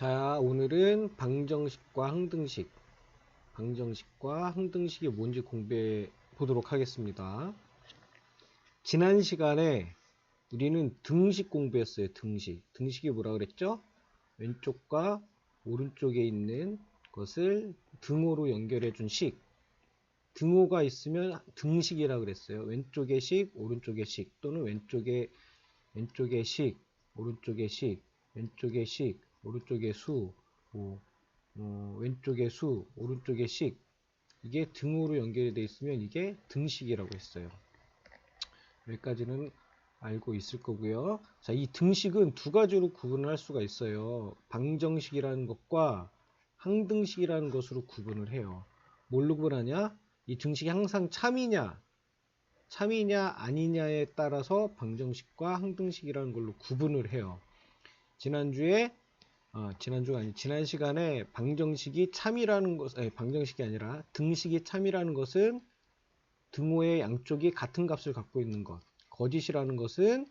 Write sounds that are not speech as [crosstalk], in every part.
자, 오늘은 방정식과 항등식, 방정식과 항등식이 뭔지 공부해 보도록 하겠습니다. 지난 시간에 우리는 등식 공부했어요. 등식. 등식이 뭐라 그랬죠? 왼쪽과 오른쪽에 있는 것을 등호로 연결해 준 식. 등호가 있으면 등식이라 그랬어요. 왼쪽의 식, 오른쪽의 식 또는 왼쪽에 왼쪽의 식, 오른쪽의 식, 왼쪽의 식, 오른쪽의 수, 뭐, 어, 왼쪽의 수, 오른쪽의 식 이게 등호로 연결이 되어 있으면 이게 등식이라고 했어요. 여기까지는 알고 있을 거고요. 자, 이 등식은 두 가지로 구분을 할 수가 있어요. 방정식이라는 것과 항등식이라는 것으로 구분을 해요. 뭘로 구분하냐? 이 등식이 항상 참이냐, 참이냐 아니냐에 따라서 방정식과 항등식이라는 걸로 구분을 해요. 지난주에 어, 지난주가 아니 지난 시간에 방정식이 참이라는 것, 아니, 방정식이 아니라 등식이 참이라는 것은 등호의 양쪽이 같은 값을 갖고 있는 것. 거짓이라는 것은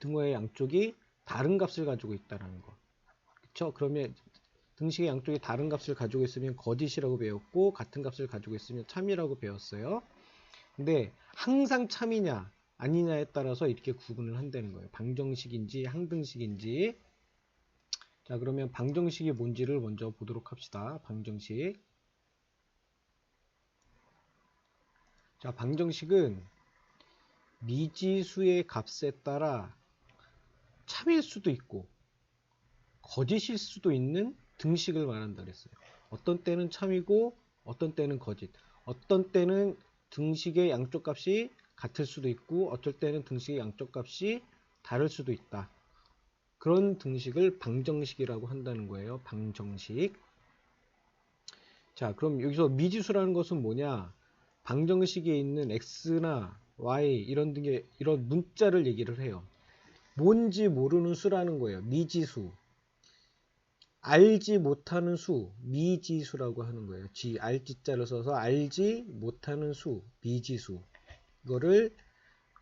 등호의 양쪽이 다른 값을 가지고 있다는 것. 그렇죠? 그러면 등식의 양쪽이 다른 값을 가지고 있으면 거짓이라고 배웠고 같은 값을 가지고 있으면 참이라고 배웠어요. 근데 항상 참이냐 아니냐에 따라서 이렇게 구분을 한다는 거예요. 방정식인지 항등식인지. 자, 그러면 방정식이 뭔지를 먼저 보도록 합시다. 방정식. 자, 방정식은 미지수의 값에 따라 참일 수도 있고 거짓일 수도 있는 등식을 말한다 그랬어요. 어떤 때는 참이고 어떤 때는 거짓. 어떤 때는 등식의 양쪽 값이 같을 수도 있고 어쩔 때는 등식의 양쪽 값이 다를 수도 있다. 그런 등식을 방정식이라고 한다는 거예요. 방정식. 자, 그럼 여기서 미지수라는 것은 뭐냐? 방정식에 있는 x나 y 이런 등의 이런 문자를 얘기를 해요. 뭔지 모르는 수라는 거예요. 미지수. 알지 못하는 수, 미지수라고 하는 거예요. 지, 알지자를 써서 알지 못하는 수, 미지수. 이거를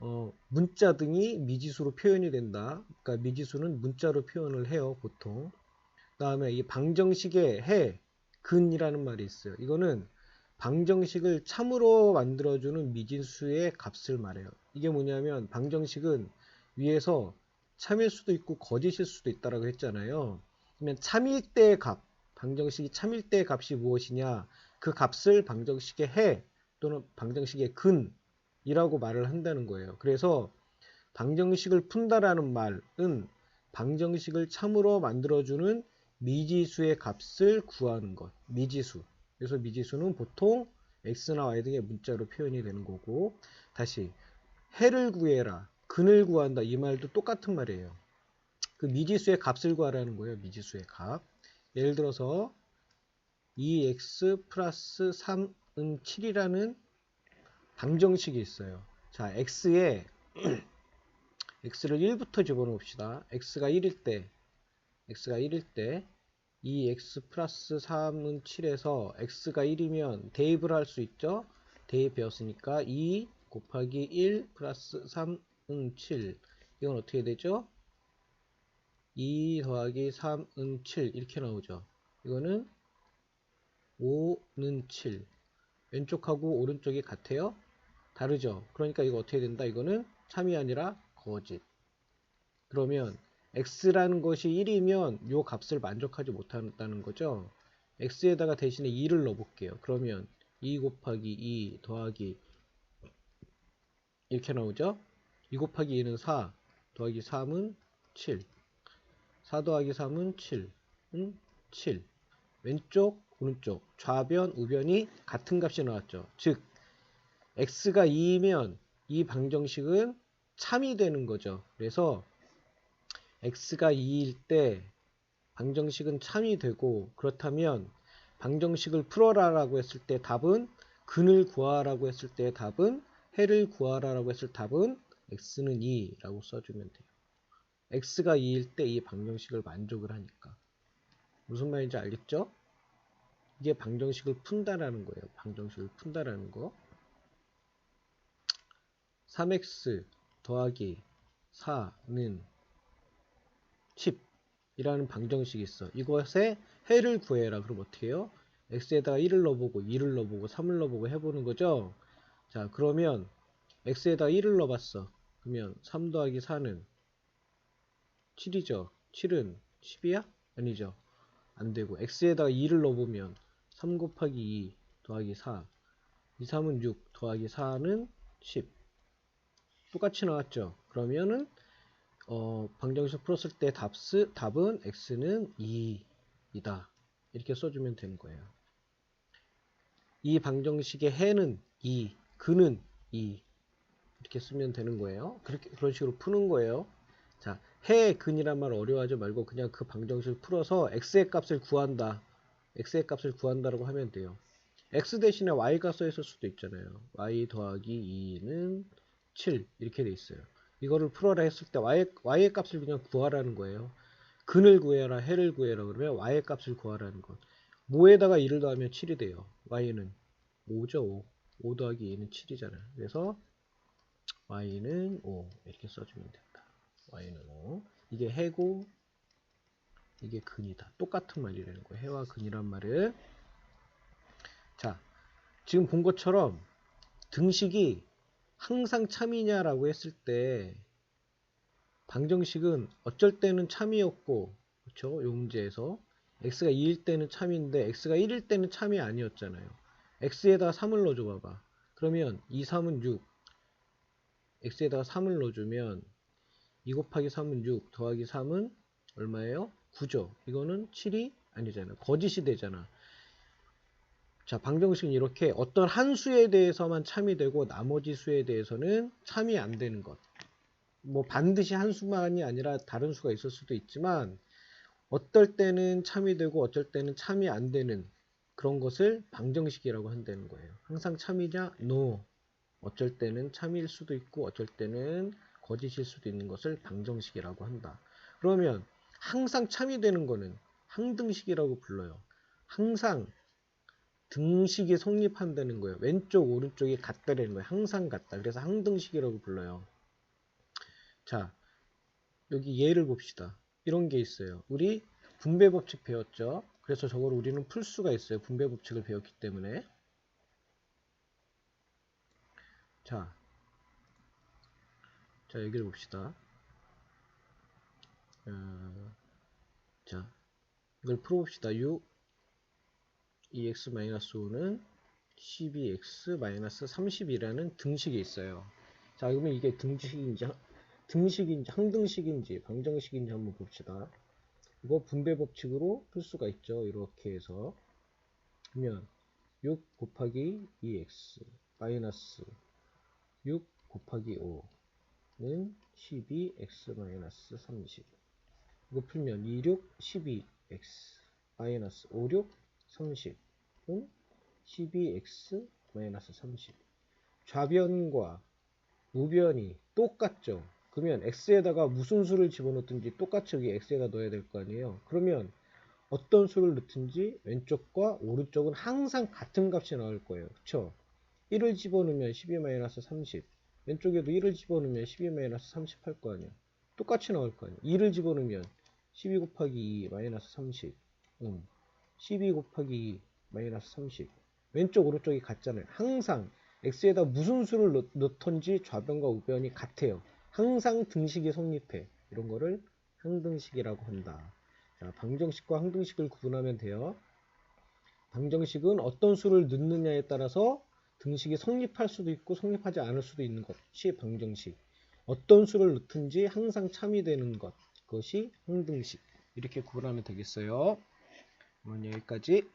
어, 문자 등이 미지수로 표현이 된다. 그러니까 미지수는 문자로 표현을 해요, 보통. 다음에 이 방정식의 해, 근이라는 말이 있어요. 이거는 방정식을 참으로 만들어주는 미지수의 값을 말해요. 이게 뭐냐면 방정식은 위에서 참일 수도 있고 거짓일 수도 있다라고 했잖아요. 그러면 참일 때의 값, 방정식이 참일 때의 값이 무엇이냐? 그 값을 방정식의 해 또는 방정식의 근 이라고 말을 한다는 거예요. 그래서 방정식을 푼다라는 말은 방정식을 참으로 만들어주는 미지수의 값을 구하는 것. 미지수. 그래서 미지수는 보통 x나 y 등의 문자로 표현이 되는 거고 다시 해를 구해라. 근을 구한다. 이 말도 똑같은 말이에요. 그 미지수의 값을 구하라는 거예요. 미지수의 값. 예를 들어서 2x 플러스 3은 7이라는 방정식이 있어요. 자, x에 [clears throat] x를 1부터 집어넣읍시다. x가 1일 때 x가 1일 때 2x 플러스 3은 7에서 x가 1이면 대입을 할 수 있죠. 대입되었으니까 2 곱하기 1 플러스 3은 7 이건 어떻게 되죠? 2 더하기 3은 7 이렇게 나오죠. 이거는 5는 7 왼쪽하고 오른쪽이 같아요? 다르죠. 그러니까 이거 어떻게 된다? 이거는 참이 아니라 거짓. 그러면 x라는 것이 1이면 요 값을 만족하지 못한다는 거죠. x에다가 대신에 2를 넣어볼게요. 그러면 2 곱하기 2 더하기 이렇게 나오죠. 2 곱하기 2는 4 더하기 3은 7 4 더하기 3은 7은7 왼쪽 오른쪽 좌변 우변이 같은 값이 나왔죠. 즉 x가 2이면 이 방정식은 참이 되는 거죠. 그래서 x가 2일 때 방정식은 참이 되고 그렇다면 방정식을 풀어라 라고 했을 때 답은 근을 구하라고 했을 때 답은 해를 구하라라고 했을 답은 x는 2라고 써주면 돼요. x가 2일 때 이 방정식을 만족을 하니까 무슨 말인지 알겠죠? 이게 방정식을 푼다라는 거예요. 방정식을 푼다라는 거. 3x 더하기 4는 10 이라는 방정식이 있어. 이것의 해를 구해라. 그럼 어떻게 해요? x에다가 1을 넣어보고 2를 넣어보고 3을 넣어보고 해보는 거죠. 자 그러면 x에다가 1을 넣어봤어. 그러면 3 더하기 4는 7이죠. 7은 10이야? 아니죠. 안 되고 x에다가 2를 넣어보면 3 곱하기 2 더하기 4 2, 3은 6 더하기 4는 10 똑같이 나왔죠. 그러면은 어, 방정식 풀었을 때 답스, 답은 x는 2이다. 이렇게 써주면 되는 거예요. 이 방정식의 해는 2, 근은 2 이렇게 쓰면 되는 거예요. 그렇게 그런 식으로 푸는 거예요. 자, 해, 근이란 말 어려워하지 말고 그냥 그 방정식을 풀어서 x의 값을 구한다. x의 값을 구한다라고 하면 돼요. x 대신에 y가 써 있을 수도 있잖아요. y 더하기 2는 7 이렇게 돼 있어요. 이거를 풀어라 했을 때 y, y의 값을 그냥 구하라는 거예요. 근을 구해라, 해를 구해라 그러면 y의 값을 구하라는 것. 모에다가 2를 더하면 7이 돼요. y는 5죠. 5. 5 더하기 2는 7이잖아요. 그래서 y는 5 이렇게 써주면 된다. y는 5. 이게 해고 이게 근이다. 똑같은 말이라는 거예요. 해와 근이란 말은 자 지금 본 것처럼 등식이 항상 참이냐라고 했을 때 방정식은 어쩔 때는 참이었고 그렇죠? 요 문제에서 x가 2일 때는 참인데 x가 1일 때는 참이 아니었잖아요. x에다가 3을 넣어줘 봐봐. 그러면 2, 3은 6 x에다가 3을 넣어주면 2 곱하기 3은 6 더하기 3은 얼마예요? 9죠. 이거는 7이 아니잖아. 거짓이 되잖아. 자, 방정식은 이렇게 어떤 한 수에 대해서만 참이 되고 나머지 수에 대해서는 참이 안 되는 것. 뭐 반드시 한 수만이 아니라 다른 수가 있을 수도 있지만 어떨 때는 참이 되고 어쩔 때는 참이 안 되는 그런 것을 방정식이라고 한다는 거예요. 항상 참이냐? No. 어쩔 때는 참일 수도 있고 어쩔 때는 거짓일 수도 있는 것을 방정식이라고 한다. 그러면 항상 참이 되는 거는 항등식이라고 불러요. 항상 등식이 성립한다는 거예요. 왼쪽 오른쪽이 같다라는 거예요. 항상 같다. 그래서 항등식이라고 불러요. 자, 여기 예를 봅시다. 이런 게 있어요. 우리 분배 법칙 배웠죠? 그래서 저걸 우리는 풀 수가 있어요. 분배 법칙을 배웠기 때문에. 자, 자 여기를 봅시다. 어, 자, 이걸 풀어봅시다. 6 2x-5는 12x-30이라는 등식이 있어요. 자, 그러면 이게 등식인지, 등식인지, 항등식인지, 방정식인지 한번 봅시다. 이거 분배 법칙으로 풀 수가 있죠. 이렇게 해서. 그러면 6 곱하기 2x 마이너스 6 곱하기 5는 12x 30 이거 풀면 26 12x 마이너스 56 30은 12x 30 좌변과 우변이 똑같죠. 그러면 x에다가 무슨 수를 집어넣든지 똑같이 여기 x에다 넣어야 될 거 아니에요. 그러면 어떤 수를 넣든지 왼쪽과 오른쪽은 항상 같은 값이 나올 거예요. 그쵸? 1을 집어넣으면 12-30 왼쪽에도 1을 집어넣으면 12-30 할 거 아니에요. 똑같이 나올 거 아니에요. 2를 집어넣으면 12 곱하기 2 마이너스 30 음. 12 곱하기 2 마이너스 30 왼쪽 오른쪽이 같잖아요 항상 x에다 무슨 수를 넣, 넣던지 좌변과 우변이 같아요. 항상 등식이 성립해. 이런 거를 항등식이라고 한다. 자, 방정식과 항등식을 구분하면 돼요. 방정식은 어떤 수를 넣느냐에 따라서 등식이 성립할 수도 있고 성립하지 않을 수도 있는 것이 방정식. 어떤 수를 넣든지 항상 참이 되는 것. 그것이 항등식. 이렇게 구분하면 되겠어요 오늘 여기까지